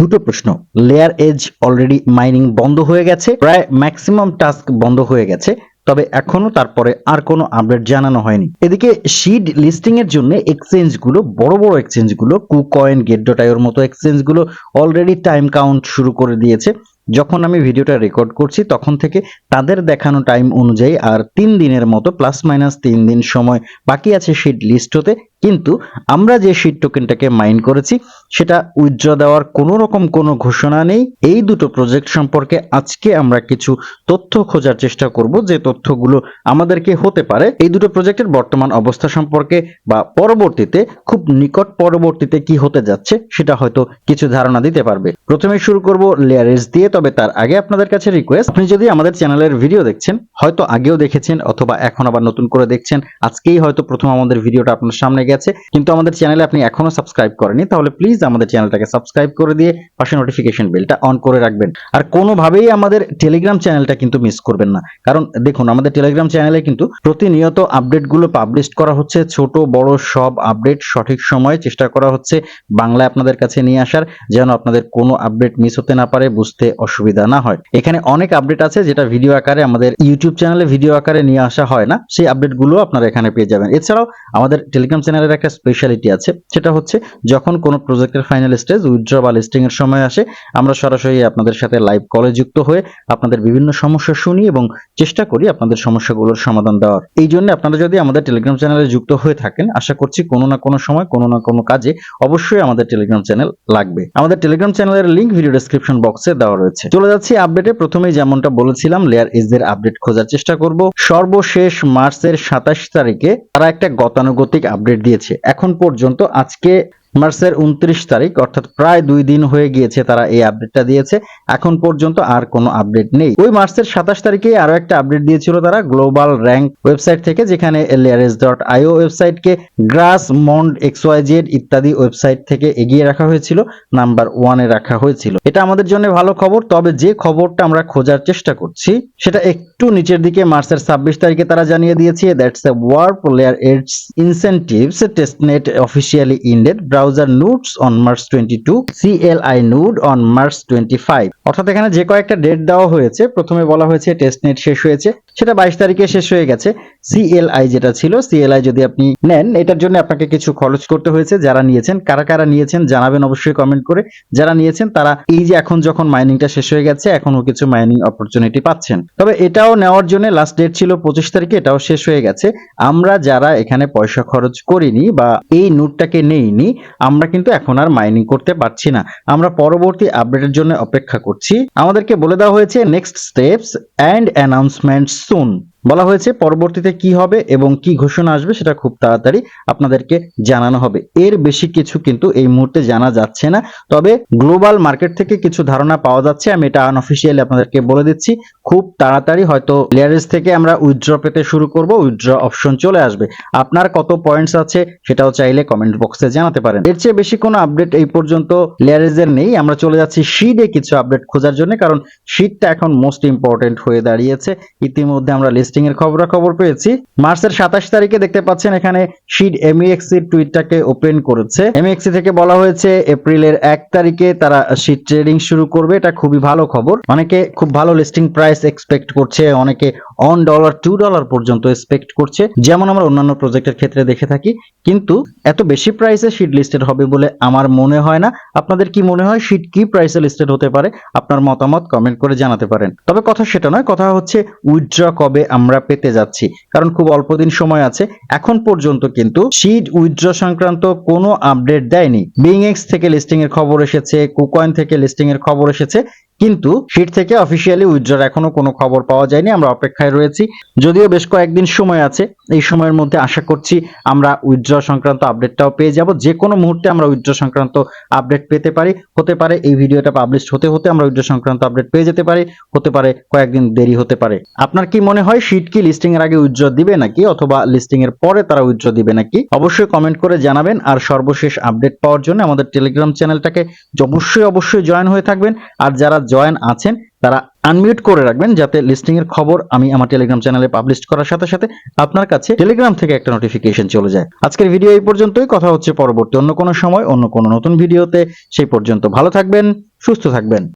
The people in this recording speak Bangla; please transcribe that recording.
দুটো প্রশ্ন। লেয়ার এজ অলরেডি মাইনিং বন্ধ হয়ে গেছে, প্রায় ম্যাক্সিমাম টাস্ক বন্ধ হয়ে গেছে, তবে এখনও তারপরে আর কোনো আপডেট জানানো হয়নি। এদিকে শিড লিস্টিং এর জন্য এক্সচেঞ্জগুলো, বড় বড় এক্সচেঞ্জগুলো কুকয়েন গেট ডট আইওর মতো এক্সচেঞ্জগুলো অলরেডি টাইম কাউন্ট শুরু করে দিয়েছে। যখন আমি ভিডিওটা রেকর্ড করছি, তখন থেকে তাদের দেখানো টাইম অনুযায়ী আর তিন দিনের মতো প্লাস মাইনাস তিন দিন সময় বাকি আছে শিট লিস্ট হতে। কিন্তু আমরা যে শিট টোকেনটাকে মাইন করেছি, সেটা উইথড্র দেওয়ার কোনো রকম কোনো ঘোষণা নেই। এই দুটো প্রজেক্ট সম্পর্কে আজকে আমরা কিছু তথ্য খোঁজার চেষ্টা করব, যে তথ্যগুলো আমাদেরকে হতে পারে। এই দুটো প্রজেক্টের বর্তমান অবস্থা সম্পর্কে বা পরবর্তীতে, খুব নিকট পরবর্তীতে কি হতে যাচ্ছে, সেটা হয়তো কিছু ধারণা দিতে পারবে। প্রথমে শুরু করব লেয়ারেজ দিয়ে, তবে তার আগে আপনাদের কাছে রিকোয়েস্ট আপনি যদি আমাদের চ্যানেলের ভিডিও দেখছেন, হয়তো আগেও দেখেছেন অথবা এখন আবার নতুন করে দেখছেন, আজকেই হয়তো প্রথম আমাদের ভিডিওটা আপনার সামনে গেছে। কিন্তু আমাদের চ্যানেলে আপনি এখনও সাবস্ক্রাইব করেনি তাহলে প্লিজ আমাদের চ্যানেলটাকে সাবস্ক্রাইব করে দিয়ে পাশে নোটিফিকেশন বেলটা অন করে রাখবেন। আর কোনোভাবেই আমাদের টেলিগ্রাম চ্যানেলটা কিন্তু মিস করবেন না। কারণ দেখুন, আমাদের টেলিগ্রাম চ্যানেলে কিন্তু প্রতিনিয়ত আপডেটগুলো পাবলিশ করা হচ্ছে, ছোট, বড় সব আপডেট সঠিক সময়ে চেষ্টা করা হচ্ছে বাংলায় আপনাদের কাছে নিয়ে আসার, যেন আপনাদের কোনো আপডেট মিস হতে না পারে, বুঝতে অসুবিধা না হয়। এখানে অনেক আপডেট আছে যেটা ভিডিও আকারে আমাদের ইউটিউব চ্যানেলে ভিডিও আকারে নিয়ে আসা হয় না, সেই আপডেটগুলো আপনারা এখানে পেয়ে যাবেন। এছাড়াও আমাদের টেলিগ্রাম চ্যানেলের একটা স্পেশালিটি আছে, সেটা হচ্ছে যখন কোনো প্রজেক্টের ফাইনাল স্টেজ উইথড্র বা লিস্টিং এর সময় আসে, আমরা সরাসরি আপনাদের সাথে লাইভ কলে যুক্ত হয়ে আপনাদের বিভিন্ন সমস্যা শুনি এবং চেষ্টা করি আপনাদের সমস্যাগুলোর সমাধান দেওয়ার। এই জন্য আপনারা যদি আমাদের টেলিগ্রাম চ্যানেলে যুক্ত হয়ে থাকেন, আশা করছি কোনো না কোনো সময়, কোনো না কোনো কাজে অবশ্যই আমাদের টেলিগ্রাম চ্যানেল লাগবে। আমাদের টেলিগ্রাম চ্যানেলের লিংক ভিডিও ডেসক্রিপশন বক্সে দেওয়া রয়েছে। চলে যাচ্ছি আপডেটে প্রথমেই যেমনটা বলেছিলাম লেয়ার এজ এর আপডেট খোঁজার চেষ্টা করব। সর্বশেষ মার্চের সাতাশ তারিখে তারা একটা গতানুগতিক আপডেট দিয়েছে। এখন পর্যন্ত আজকে মার্চের উনত্রিশ তারিখ, অর্থাৎ প্রায় দুই দিন হয়ে গিয়েছে তারা এই আপডেটটা দিয়েছে। এখন পর্যন্ত আর কোনো আপডেট নেই। ওই মার্চের সাতাশ তারিখে আরও একটা আপডেট দিয়েছিল তারা গ্লোবাল র্যাঙ্ক ওয়েবসাইট থেকে, যেখানে লেয়ারেস ডট আইও ওয়েবসাইটকে গ্রাস, মন্ড এক্সওয়াইজেড ইত্যাদি ওয়েবসাইট থেকে এগিয়ে রাখা হয়েছিল, নাম্বার ওয়ানে রাখা হয়েছিল। এটা আমাদের জন্য ভালো খবর, তবে যে খবরটা আমরা খোঁজার চেষ্টা করছি, সেটা একটু নিচের দিকে মার্চের ছাব্বিশ তারিখে তারা জানিয়ে দিয়েছে, that's a warp layer adds incentives testnet officially ended browser nodes on March twenty two CLI node on March twenty five অর্থাৎ এখানে যে কয়েকটা ডেট দেওয়া হয়েছে, প্রথমে বলা হয়েছে টেস্ট নেট শেষ হয়েছে, সেটা বাইশ তারিখে শেষ হয়ে গেছে। সিএলআই যেটা ছিল সিএলআই যদি আপনি নেন, এটার জন্য আপনাকে কিছু খরচ করতে হয়েছে। যারা নিয়েছেন, কারা কারা নিয়েছেন, জানাবেন অবশ্যই কমেন্ট করে। যারা নিয়েছেন, তারা এই যে এখন যখন মাইনিংটা শেষ হয়ে গেছে এখনও কিছু মাইনিং অপরচুনিটি পাচ্ছেন। তবে এটাও নেওয়ার জন্য লাস্ট ডেট ছিল পঁচিশ তারিখে, এটাও শেষ হয়ে গেছে। আমরা যারা এখানে পয়সা খরচ করিনি বা এই নোটটাকে নেইনি আমরা কিন্তু এখন আর মাইনিং করতে পারছি না। আমরা পরবর্তী আপডেটের জন্য অপেক্ষা করছি। আমাদেরকে বলে দেওয়া হয়েছে next steps and announcement soon বলা হয়েছে পরবর্তীতে কি হবে এবং কি ঘোষণা আসবে সেটা খুব তাড়াতাড়ি আপনাদেরকে জানানো হবে। এর বেশি কিছু কিন্তু এই মুহূর্তে জানা যাচ্ছে না। তবে গ্লোবাল মার্কেট থেকে কিছু ধারণা পাওয়া যাচ্ছে। আমি এটা আনঅফিসিয়ালি আপনাদেরকে বলে দিচ্ছি। খুব তাড়াতাড়ি হয়তো লেয়ারেজ থেকে আমরা উইথড্র পেতে শুরু করব উইথড্র অপশন চলে আসবে। আপনার কত পয়েন্টস আছে সেটাও চাইলে কমেন্ট বক্সে জানাতে পারেন। এর চেয়ে বেশি কোনো আপডেট এই পর্যন্ত লেয়ারেজের নেই। আমরা চলে যাচ্ছি শিডে কিছু আপডেট খোঁজার জন্য, কারণ শিটটা এখন মোস্ট ইম্পর্টেন্ট হয়ে দাঁড়িয়েছে। ইতিমধ্যে আমরা লিস্টিং এর খবরাখবর পেয়েছি। মার্চের সাতাশ তারিখে দেখতে পাচ্ছেন এখানে শিড এমইএক্সি এর টুইটটাকে ওপেন করেছে। এমইএক্সি থেকে বলা হয়েছে, এপ্রিলের এক তারিখে তারা শিট ট্রেডিং শুরু করবে। এটা খুবই ভালো খবর। অনেকে খুব ভালো লিস্টিং প্রাইস এক্সপেক্ট করছে, অনেকে অন ডলার টু ডলার পর্যন্ত এক্সপেক্ট করছে। যেমন আমরা অন্যান্য প্রজেক্টের ক্ষেত্রে দেখে থাকি। কিন্তু এত বেশি প্রাইসে শিট লিস্টেড হবে বলে আমার মনে হয় না। আপনাদের কি মনে হয় শিট কি প্রাইসে লিস্টেড হতে পারে? আপনার মতামত কমেন্ট করে জানাতে পারেন। তবে কথা সেটা নয়, কথা হচ্ছে উইথড্র কবে আমরা পেতে যাচ্ছি। কারণ খুব অল্প দিন সময় আছে। এখন পর্যন্ত কিন্তু সিড উইথড্র সংক্রান্ত কোনো আপডেট দেয়নি। বিং এক্স থেকে লিস্টিং এর খবর এসেছে কুকয়েন থেকে লিস্টিং এর খবর এসেছে। কিন্তু শিট থেকে অফিসিয়ালি উইথড্রর এখনও কোনো খবর পাওয়া যায়নি, আমরা অপেক্ষায় রয়েছি। যদিও বেশ কয়েকদিন সময় আছে, এই সময়ের মধ্যে আশা করছি আমরা উইথড্র সংক্রান্ত আপডেটটাও পেয়ে যাব। যে কোনো মুহূর্তে আমরা উইথড্র সংক্রান্ত আপডেট পেতে পারি। হতে পারে এই ভিডিওটা পাবলিশ হতে হতে আমরা উইথড্র সংক্রান্ত আপডেট পেয়ে যেতে পারি। হতে পারে কয়েকদিন দেরি হতে পারে। আপনার কি মনে হয় শিট কি লিস্টিং এর আগে উইথড্র দিবে নাকি, অথবা লিস্টিং এর পরে তারা উইথড্র দিবে নাকি? অবশ্যই কমেন্ট করে জানাবেন, আর সর্বশেষ আপডেট পাওয়ার জন্য আমাদের টেলিগ্রাম চ্যানেলটাকে অবশ্যই অবশ্যই জয়েন হয়ে থাকবেন। আর যারা জয়েন আছেন, তারা আনমিউট করে রাখবেন যাতে লিস্টিং এর খবর আমি আমার টেলিগ্রাম চ্যানেলে পাবলিশ করার সাথে সাথে আপনার কাছে টেলিগ্রাম থেকে একটা নোটিফিকেশন চলে যায়। আজকের ভিডিও এই পর্যন্তই, কথা হচ্ছে পরবর্তী অন্য কোনো সময়, অন্য কোনো নতুন ভিডিওতে সেই পর্যন্ত ভালো থাকবেন, সুস্থ থাকবেন।